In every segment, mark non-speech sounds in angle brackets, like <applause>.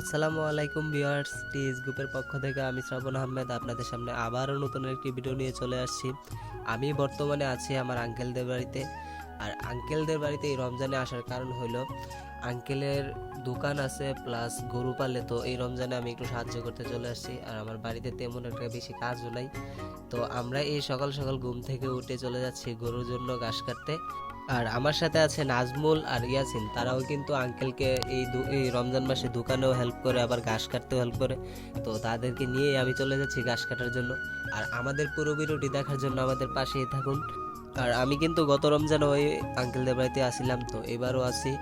আসসালামু আলাইকুম viewers, T S গ্রুপের পক্ষ থেকে আমি শ্রাবণ আহমেদ আপনাদের সামনে আবারও নতুন একটি ভিডিও নিয়ে চলে আসছি। আমি বর্তমানে আছি আমার আঙ্কেলদের বাড়িতে। আর আঙ্কেলদের বাড়িতে এই রমজানে আসার কারণ হলো, আঙ্কেলের দোকান আছে প্লাস গরু পালে, তো এই রমজানে আমি একটু সাহায্য করতে চলে আসছি। আর আমার বাড়িতে তেমন একটা বেশি কাজও নাই। তো আমরা এই সকাল সকাল ঘুম থেকে উঠে চলে যাচ্ছি গরুর জন্য ঘাস কাটতে। আর আমার সাথে আছে নাজমুল আর ইয়াসিন। তারাও কিন্তু আঙ্কেলকে এই এই রমজান মাসে দোকানেও হেল্প করে, আবার ঘাস কাটতেও হেল্প করে। তো তাদেরকে নিয়েই আমি চলে যাচ্ছি ঘাস কাটার জন্য। আর আমাদের পুরো ভিডিওটি দেখার জন্য আমাদের পাশেই থাকুন। আর আমি কিন্তু গত রমজান ওই আঙ্কেলদের বাড়িতে আসিলাম, তো এবারও আসি।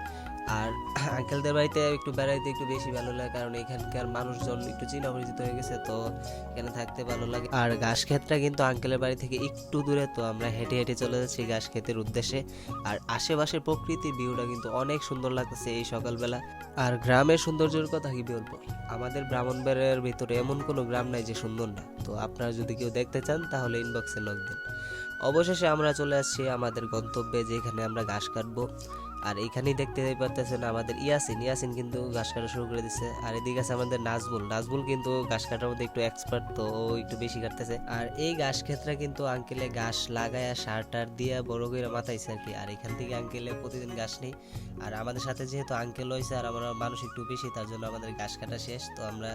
আর <clears throat> আঙ্কেলদের বাড়িতে একটু বেড়াইতে একটু বেশি ভালো লাগে, কারণ এখানকার মানুষজন একটু চীনা পরিচিত হয়ে গেছে, তো এখানে থাকতে ভালো লাগে। আর ঘাস ক্ষেতটা কিন্তু আঙ্কেলের বাড়ি থেকে একটু দূরে, তো আমরা হেঁটে হেঁটে চলে যাচ্ছি ঘাস ক্ষেতের উদ্দেশ্যে। আর আশেপাশের প্রকৃতির ভিউটা কিন্তু অনেক সুন্দর লাগতেছে এই সকালবেলা। আর গ্রামের সৌন্দর্যের কথা কি বলব? আমাদের ব্রাহ্মণবাড়িয়ার ভিতরে এমন কোনো গ্রাম নাই যে সুন্দর না। তো আপনারা যদি কেউ দেখতে চান, তাহলে ইনবক্সে লগ দিন। অবশেষে আমরা চলে আসছি আমাদের গন্তব্যে, যেখানে আমরা ঘাস কাটবো। আর এইখানেই দেখতে পারতেছেন আমাদের ইয়াসিন। ইয়াসিন কিন্তু ঘাস কাটা শুরু করে দিচ্ছে আর এদিকে আছে আমাদের নাজবুল। নাজবুল কিন্তু ঘাস কাটার মধ্যে একটু এক্সপার্ট তো ও একটু বেশি কাটতেছে। আর এই ঘাস ক্ষেত্রে কিন্তু আঙ্কেলে ঘাস লাগায় সার টার দিয়ে বড় করে মাথাইছে আর কি আর এখান থেকে আঙ্কেলে প্রতিদিন ঘাস নেই। আর আমাদের সাথে যেহেতু আঙ্কেল হয়েছে আর আমরা মানুষ একটু বেশি, তার জন্য আমাদের ঘাস কাটা শেষ। তো আমরা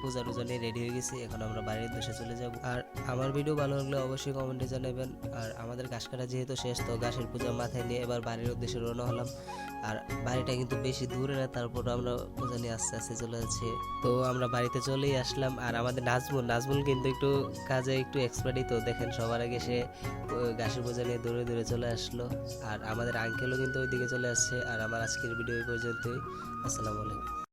পূজা টুজা নিয়ে রেডি হয়ে গেছি। এখন আমরা বাড়ির উদ্দেশ্যে চলে যাব। আর আমার ভিডিও ভালো লাগলে অবশ্যই কমেন্টে জানাবেন। আর আমাদের ঘাস কাটা যেহেতু শেষ, তো ঘাসের পূজা মাথায় নিয়ে এবার বাড়ির উদ্দেশ্যে রওনা হলাম। আর বাড়িটা কিন্তু বেশি দূরে না তারপর আমরা নিয়ে আস্তে আস্তে চলে যাচ্ছি। তো আমরা বাড়িতে চলেই আসলাম, আর আমাদের নাজমুল নাজমুল কিন্তু একটু কাজে একটু এক্সপার্টই তো, দেখেন সবার আগে সে গাছের বোঝা নিয়ে দূরে দূরে চলে আসলো। আর আমাদের আঙ্কেলও কিন্তু ওইদিকে চলে আসছে, আর আমার আজকের ভিডিও এই পর্যন্তই। আসসালামু আলাইকুম।